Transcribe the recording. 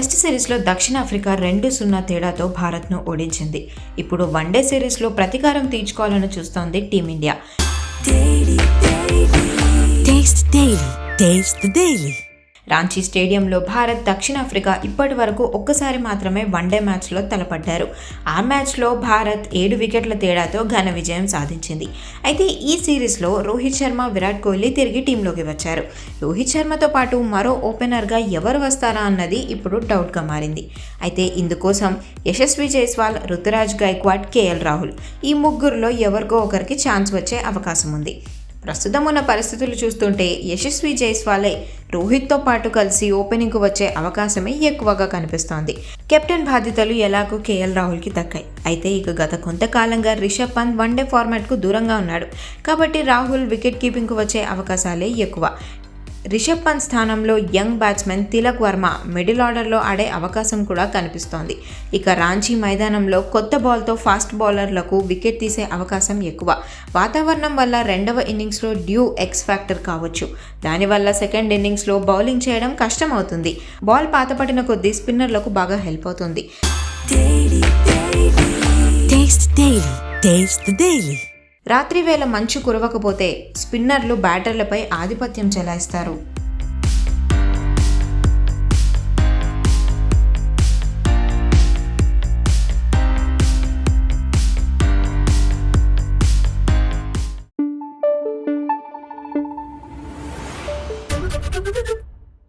Test సిరీస్లో దక్షిణాఫ్రికా రెండు సున్నా తేడాతో భారత్ను ఓడించింది. ఇప్పుడు వన్డే సిరీస్లో ప్రతీకారం తీర్చుకోవాలని చూస్తోంది టీమిండియా. రాంచీ స్టేడియంలో భారత్ దక్షిణాఫ్రికా ఇప్పటి వరకు ఒక్కసారి మాత్రమే వన్డే మ్యాచ్లో తలపడ్డారు. ఆ మ్యాచ్లో భారత్ ఏడు వికెట్ల తేడాతో ఘన విజయం సాధించింది. అయితే ఈ సిరీస్లో రోహిత్ శర్మ విరాట్ కోహ్లీ తిరిగి టీంలోకి వచ్చారు. రోహిత్ శర్మతో పాటు మరో ఓపెనర్గా ఎవరు వస్తారా అన్నది ఇప్పుడు డౌట్గా మారింది. అయితే ఇందుకోసం యశస్వి జైస్వాల్ రుతురాజ్ గైక్వాడ్ కేఎల్ రాహుల్ ఈ ముగ్గురులో ఎవరికో ఒకరికి ఛాన్స్ వచ్చే అవకాశం ఉంది. ప్రస్తుతం ఉన్న పరిస్థితులు చూస్తుంటే యశస్వి జైస్వాలే రోహిత్తో పాటు కలిసి ఓపెనింగ్కు వచ్చే అవకాశమే ఎక్కువగా కనిపిస్తోంది. కెప్టెన్ బాధ్యతలు ఎలాగో కేఎల్ రాహుల్కి దక్కాయి. అయితే ఇక గత కొంతకాలంగా రిషబ్ పంత్ వన్డే ఫార్మాట్కు దూరంగా ఉన్నాడు. కాబట్టి రాహుల్ వికెట్ కీపింగ్కు వచ్చే అవకాశాలే ఎక్కువ. రిషబ్ పంత్ స్థానంలో young batsmen Tilak Varma middle ఆర్డర్లో ఆడే అవకాశం కూడా కనిపిస్తోంది. ఇక రాంచీ మైదానంలో కొత్త బాల్తో ఫాస్ట్ బౌలర్లకు వికెట్ తీసే అవకాశం ఎక్కువ. వాతావరణం వల్ల రెండవ ఇన్నింగ్స్లో డ్యూ ఎక్స్ ఫ్యాక్టర్ కావచ్చు. దానివల్ల సెకండ్ ఇన్నింగ్స్లో బౌలింగ్ చేయడం కష్టమవుతుంది. బాల్ పాతపడిన కొద్దీ స్పిన్నర్లకు బాగా హెల్ప్ అవుతుంది. రాత్రి వేళ మంచు కురవకపోతే స్పిన్నర్లు బ్యాటర్లపై ఆధిపత్యం చెలాయిస్తారు